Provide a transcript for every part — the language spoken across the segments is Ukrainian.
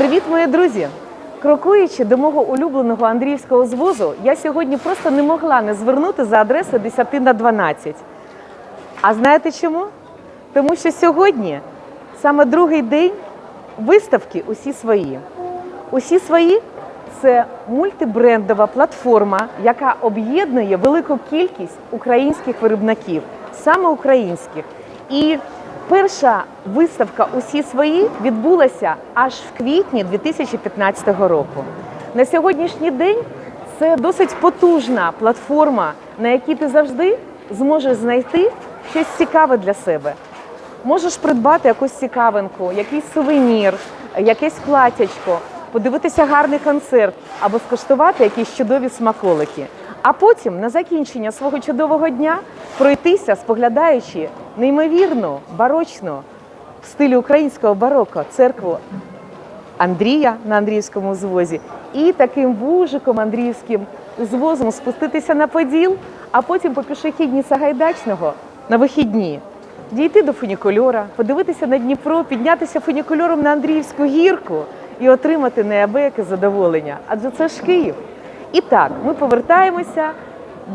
Привіт, мої друзі! Крокуючи до мого улюбленого Андріївського звозу, я сьогодні просто не могла не звернути за адресою 10 на 12. А знаєте чому? Тому що сьогодні саме другий день виставки усі свої. Усі свої це мультибрендова платформа, яка об'єднує велику кількість українських виробників, саме українських. І перша виставка Усі свої відбулася аж в квітні 2015 року. На сьогоднішній день це досить потужна платформа, на якій ти завжди зможеш знайти щось цікаве для себе. Можеш придбати якусь цікавинку, якийсь сувенір, якесь платячко, подивитися гарний концерт або скуштувати якісь чудові смаколики. А потім на закінчення свого чудового дня пройтися, споглядаючи неймовірну барочну в стилі українського бароко церкву Андрія на Андріївському звозі і таким вужиком Андріївським звозом спуститися на Поділ, а потім по пішохідній Сагайдачного на вихідні. Дійти до фунікульора, подивитися на Дніпро, піднятися фунікульором на Андріївську гірку і отримати неабияке задоволення. Адже це ж Київ. І так, ми повертаємося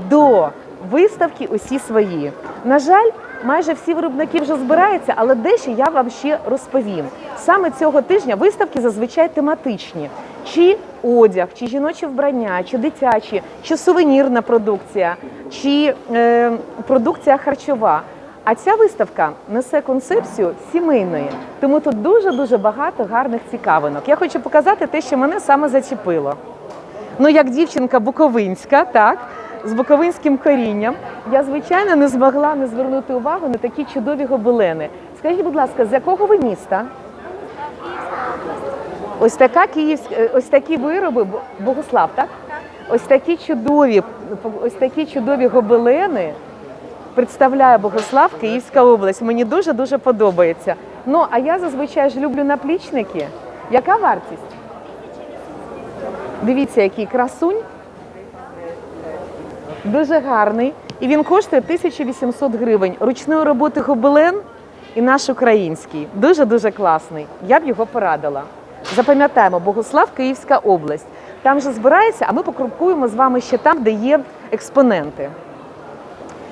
до виставки усі свої. На жаль, майже всі виробники вже збираються, але дещо я вам ще розповім. Саме цього тижня виставки зазвичай тематичні: чи одяг, чи жіноче вбрання, чи дитячі, чи сувенірна продукція, чи е, продукція харчова. А ця виставка несе концепцію сімейної, тому тут дуже дуже багато гарних цікавинок. Я хочу показати те, що мене саме зачепило. Ну, як дівчинка буковинська, так, з буковинським корінням, я звичайно не змогла не звернути увагу на такі чудові гобелени. Скажіть, будь ласка, з якого ви міста? Ось така київська, ось такі вироби, Бо- Богослав, так? Ось такі чудові, ось такі чудові гобелени представляє Богослав, Київська область. Мені дуже дуже подобається. Ну а я зазвичай ж люблю наплічники. Яка вартість? Дивіться, який красунь. Дуже гарний. І він коштує 1800 гривень. Ручної роботи гобелен і наш український. Дуже-дуже класний. Я б його порадила. Запам'ятаємо, Богослав, Київська область. Там же збирається, а ми покрупкуємо з вами ще там, де є експоненти.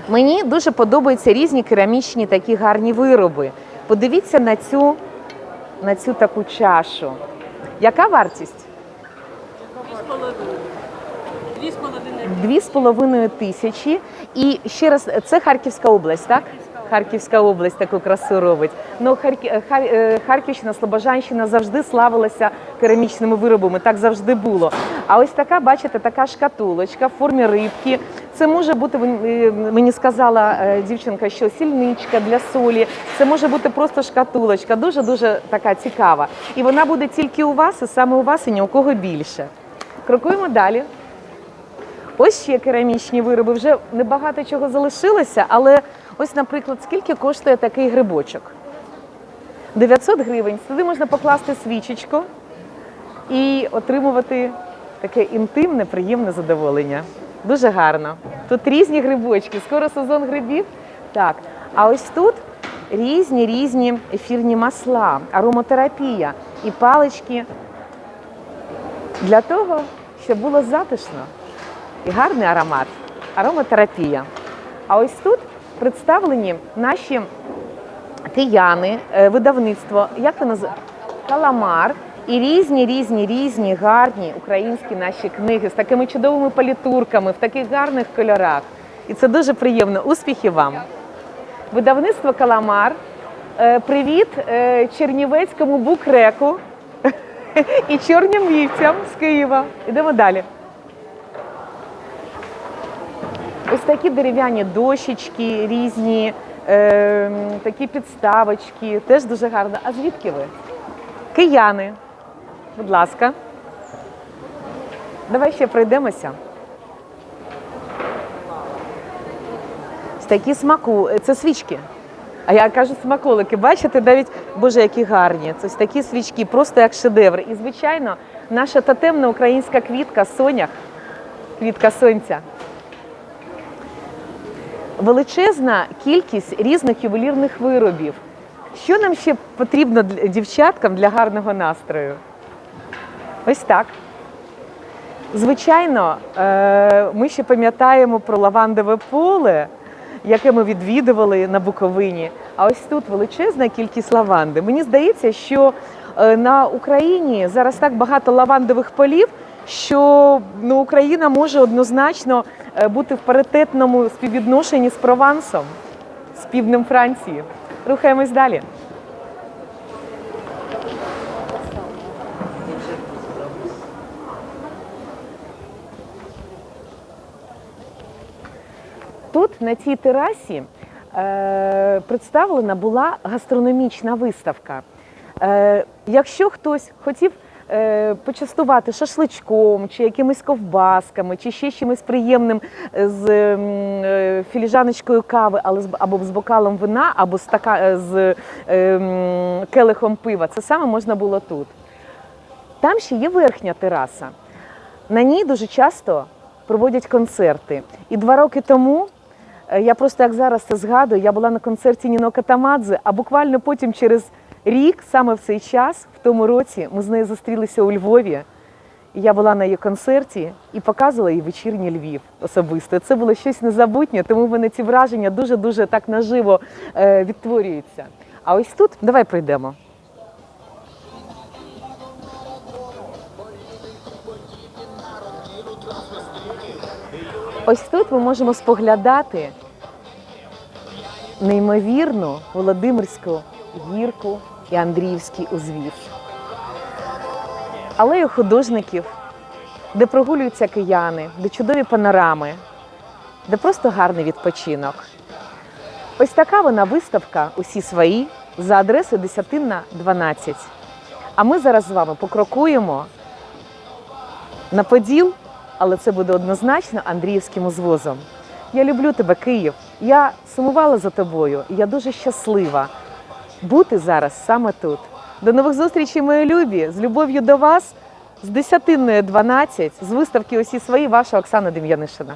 Мені дуже подобаються різні керамічні такі гарні вироби. Подивіться на цю, на цю таку чашу. Яка вартість? Дві з половиною. Тисячі. І ще раз, це Харківська область, так? Харківська область таку красу робить. Ну. Хар... е, Харківщина, Слобожанщина завжди славилася керамічними виробами, так завжди було. А ось така, бачите, така шкатулочка в формі рибки. Це може бути, е, мені сказала е, дівчинка, що сільничка для солі. Це може бути просто шкатулочка, дуже-дуже така цікава. І вона буде тільки у вас, і саме у вас, і ні у кого більше. Крокуємо далі. Ось ще керамічні вироби. Вже небагато чого залишилося, але ось, наприклад, скільки коштує такий грибочок? 900 гривень. Сюди можна покласти свічечку і отримувати таке інтимне, приємне задоволення. Дуже гарно. Тут різні грибочки, скоро сезон грибів. Так, а ось тут різні різні ефірні масла, ароматерапія і палички для того, щоб було затишно і гарний аромат, ароматерапія. А ось тут представлені наші кияни, е, видавництво, як воно? Каламар. І різні, різні, різні гарні українські наші книги з такими чудовими палітурками, в таких гарних кольорах. І це дуже приємно. Успіхів вам! Видавництво Каламар. Е, Привіт е, Чернівецькому букреку і чорним вівцям з Києва. Ідемо далі. Ось такі дерев'яні дощечки, різні, е, такі підставочки, теж дуже гарно. А звідки ви? Кияни. Будь ласка. Давай ще пройдемося. Такі смаку. Це свічки. А я кажу смаколики. Бачите, навіть, боже, які гарні. Це такі свічки, просто як шедевр. І, звичайно, наша тотемна українська квітка сонях, квітка сонця. Величезна кількість різних ювелірних виробів. Що нам ще потрібно дівчаткам для гарного настрою? Ось так. Звичайно, е, ми ще пам'ятаємо про лавандове поле, яке ми відвідували на Буковині. А ось тут величезна кількість лаванди. Мені здається, що е, на Україні зараз так багато лавандових полів, що ну, Україна може однозначно е, бути в паритетному співвідношенні з Провансом, з півднем Франції. Рухаємось далі. Тут на цій терасі е, представлена була гастрономічна виставка. Е, якщо хтось хотів почастувати шашличком, чи якимись ковбасками, чи ще чимось приємним е, з е, філіжаночкою кави, але з, або з бокалом вина, або з, така, е, з е, келихом пива, це саме можна було тут. Там ще є верхня тераса. На ній дуже часто проводять концерти. І два роки тому е, я просто як зараз це згадую, я була на концерті Ніно Катамадзе, а буквально потім через рік, саме в цей час, в тому році, ми з нею зустрілися у Львові. Я була на її концерті і показувала їй вечірній Львів особисто. Це було щось незабутнє, тому в мене ці враження дуже-дуже так наживо е, відтворюються. А ось тут давай пройдемо. Ось тут ми можемо споглядати неймовірну Володимирську гірку і Андріївський узвіз. Алею художників, де прогулюються кияни, де чудові панорами, де просто гарний відпочинок. Ось така вона виставка усі свої за адресою Десятинна 12. А ми зараз з вами покрокуємо на Поділ, але це буде однозначно Андріївським узвозом. Я люблю тебе, Київ. Я сумувала за тобою, і я дуже щаслива бути зараз саме тут. До нових зустрічей, мої любі! З любов'ю до вас з десятинної 12, з виставки усі свої, ваша Оксана Дем'янишина.